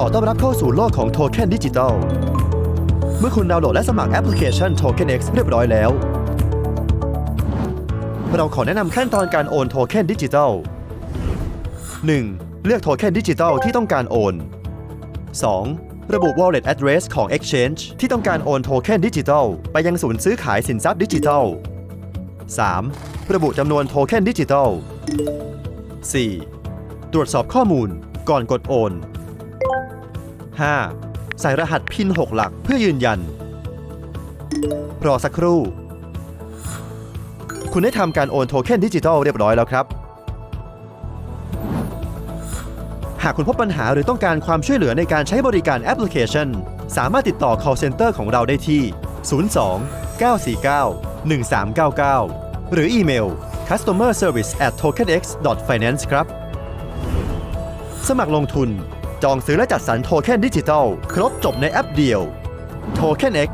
ขอต้อนรับเข้าสู่โลกของโทเค็นดิจิทัล เมื่อคุณดาวน์โหลดและสมัครแอปพลิเคชัน Token X เรียบร้อยแล้ว เราขอแนะนำขั้นตอนการโอนโทเค็นดิจิทัล 1. เลือกโทเค็นดิจิทัลที่ต้องการโอน 2. ระบุ wallet address ของ exchange ที่ต้องการโอนโทเค็นดิจิทัล ไปยังศูนย์ซื้อขายสินทรัพย์ดิจิทัล 3. ระบุจำนวนโทเค็นดิจิทัล 4. ตรวจสอบข้อมูลก่อนกดโอน 5. ใส่รหัสพิน 6 หลักเพื่อยืนยัน รอสักครู่ คุณได้ทำการโอนโทเค็นดิจิทัลเรียบร้อยแล้วครับ หากคุณพบปัญหาหรือต้องการความช่วยเหลือในการใช้บริการแอปพลิเคชัน สามารถติดต่อ call center ของเราได้ที่ 02 949 1399 หรืออีเมล customer service at tokenx finance ครับ สมัครลงทุน จองซื้อและจัดสรรโทเค็นดิจิทัล ครบจบในแอปเดียว Token X